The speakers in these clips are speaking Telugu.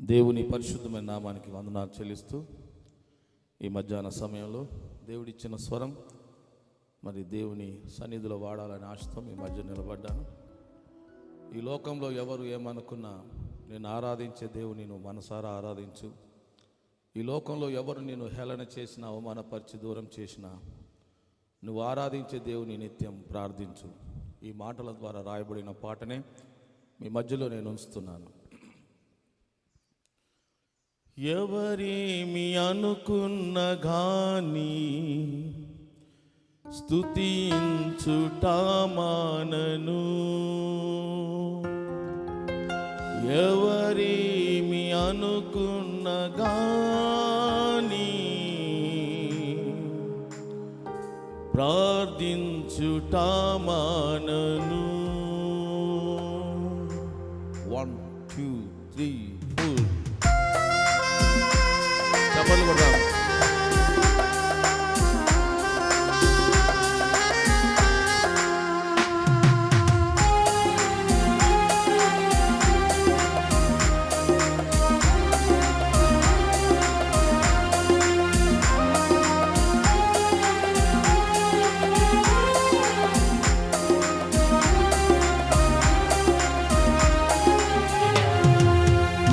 దేవుని పరిశుద్ధమైన నామానికి వందనాలు చెల్లిస్తూ ఈ మధ్యాహ్న సమయంలో దేవుడిచ్చిన స్వరం మరి దేవుని సన్నిధిలో వాడాలని ఆశతో ఈ మధ్య నిలబడ్డాను. ఈ లోకంలో ఎవరు ఏమనుకున్నా నేను ఆరాధించే దేవుని నువ్వు మనసారా ఆరాధించు. ఈ లోకంలో ఎవరు నేను హేళన చేసిన అవమానపరిచి దూరం చేసినా నువ్వు ఆరాధించే దేవుని నిత్యం ప్రార్థించు. ఈ మాటల ద్వారా రాయబడిన పాటనే మీ మధ్యలో నేను ఉంచుతున్నాను. ఎవరేమి అనుకున్న గాని స్తుతించుట మానను. ఎవరేమి అనుకున్న గాని ప్రార్థించుట మానను.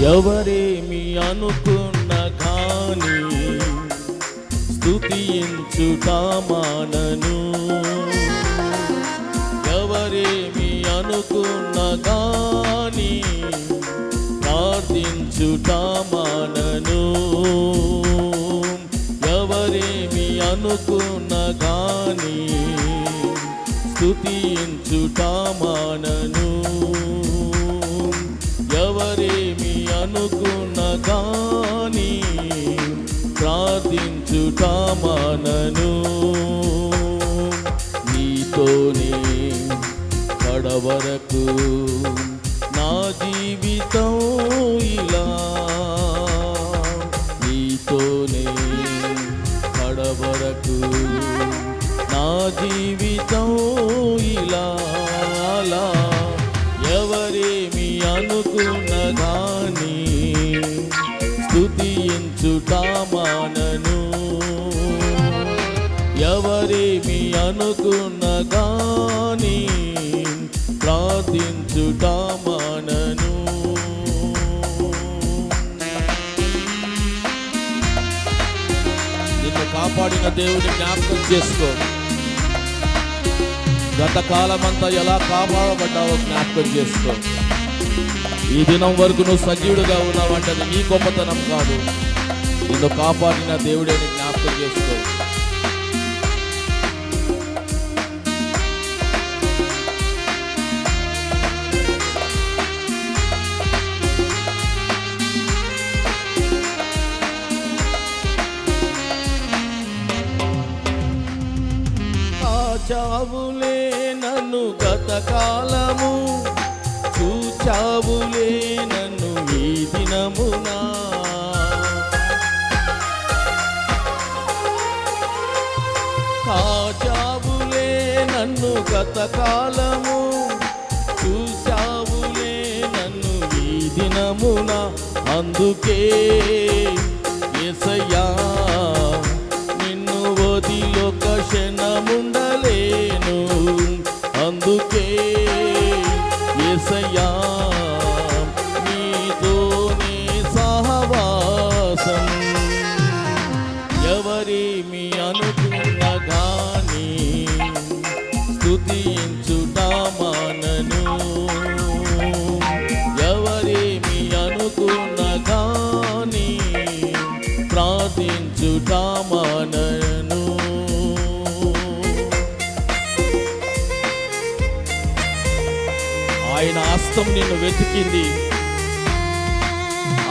ఎవరేమి అనుకున్న కానీ స్తుతించుట మానను ఎవరేమి అనుకున్న కానీ ప్రార్థించుట మానను ఎవరేమి అనుకున్న కానీ స్తుతించుట మానను ఎవరేమి అనుకున్న ప్రార్థించుట మానను. నీతోనే కడవరకు నా జీవితం ఇలా. నీతోనే కడవరకు నా జీవితం ఇలా. అలా ఎవరేమి అనుకున్న గాని మానను ఎవరేమి అనుకున్న గాని ప్రార్థించుట మానను నిన్ను కాపాడిన దేవుని జ్ఞాపకం చేసుకో. గత కాలమంతా ఎలా కాపాడబడ్డావో జ్ఞాపకం చేసుకో. ఈ దినం వరకు నువ్వు సజీవుడుగా ఉన్నావంటే అది నీ గొప్పతనం కాదు. నిన్ను కాపాడిన దేవుడే జ్ఞాపకం చేసుకో. చావులే నన్ను గత చావులే నన్ను ఈ దినమునా. కాచావులే నన్ను గతకాలము చూశావులే నన్ను ఈ దినమున. అందుకే ఎసయా నిన్ను వదిలొక క్షణముండలేను. ఆయన హస్తం నిన్ను వెతికింది.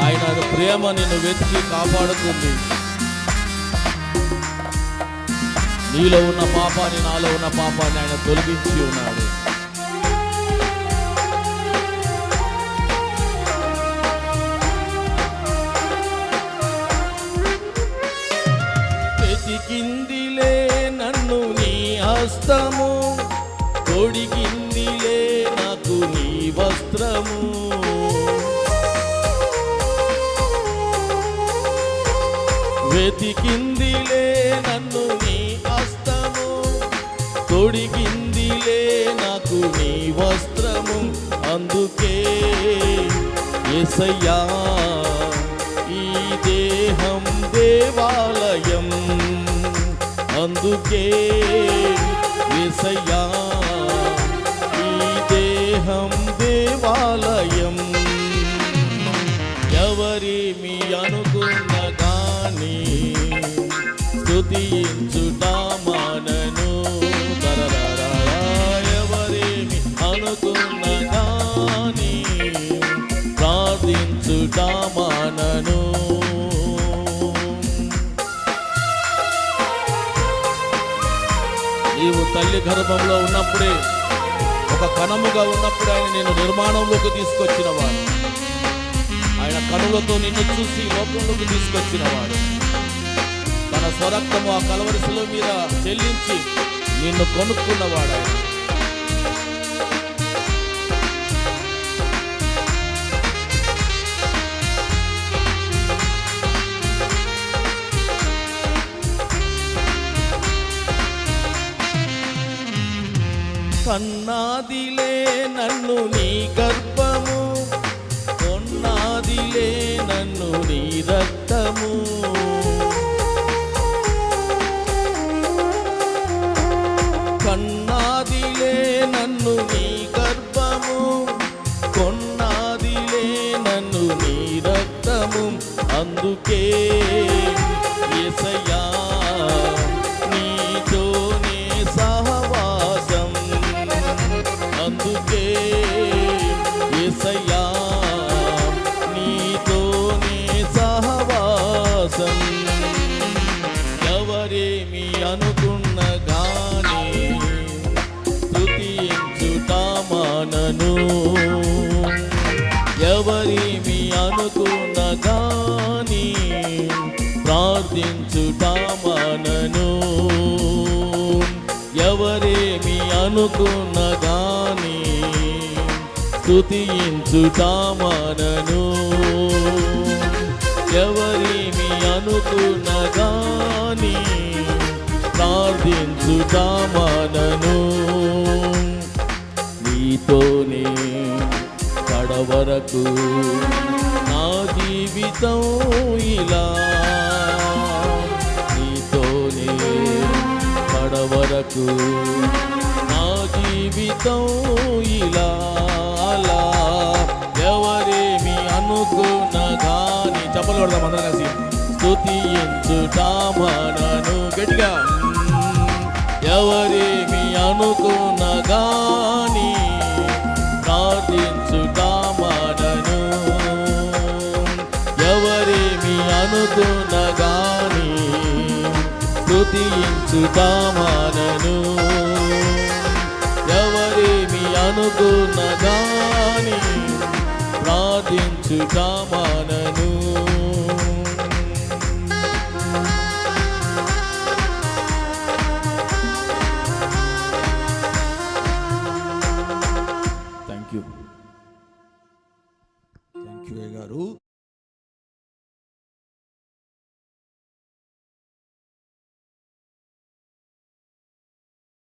ఆయన ప్రేమ నిన్ను వెతికి కాపాడుతుంది. నీలో ఉన్న పాపాన్ని నాలో ఉన్న పాపాన్ని ఆయన తొలగించి ఉన్నాడు. వెతికిందిలే నన్ను నీ హస్తము తొడిగిందిలే నాకు నీ వస్త్రము. అందుకే ఎసయ్యా ఈ దేహం దేవాలయం. అందుకే ఎసయ్యా ఈ దేహం దేవాలయం. స్తుతించుట మనను. ఎవరేమి అనుకున్న గాని ప్రార్థించుట మనను నీవు తల్లి గర్భంలో ఉన్నప్పుడే ఒక కణముగా ఉన్నప్పుడు ఆయన నేను నిర్మాణంలోకి తీసుకొచ్చిన వాడు ఆయన కనులతో నిన్ను చూసి లోకంలోకి తీసుకొచ్చిన వాడు తన స్వరక్తము ఆ కలవరిశిలో మీద చెల్లించి నిన్ను కొనుక్కున్నవాడు. కన్నాదిలే నన్ను నీ గర్భము కొన్నాదిలే నన్ను నీ రక్తము. కొన్నాదిలే నన్ను నీ గర్భము. కొన్నాదిలే నన్ను నీ రక్తము. అందుకే ఎసయా నీతోనే సహవాసం. అందుకే ఎవరేమి అనుకున్న కానీ ప్రార్థించుట మానను. ఎవరేమి అనుకున్న గాని స్తుతించుట మనను. ఎవరేమి అనుకున్న గాని ప్రార్థించుట మానను. వరకు నా జీవితం ఇలా నీతోనే పడవరకు నా జీవితం ఇలా ఎవరేమి అనుకున్న దాని చెప్పలు కొడదాం అందరం కలిసి. స్తుతించుట మనను గట్టిగా. ఎవరేమి అనుకున్న గాని ప్రార్థించుట స్తుతించుట ఎవరేమి అనుకున్న గాని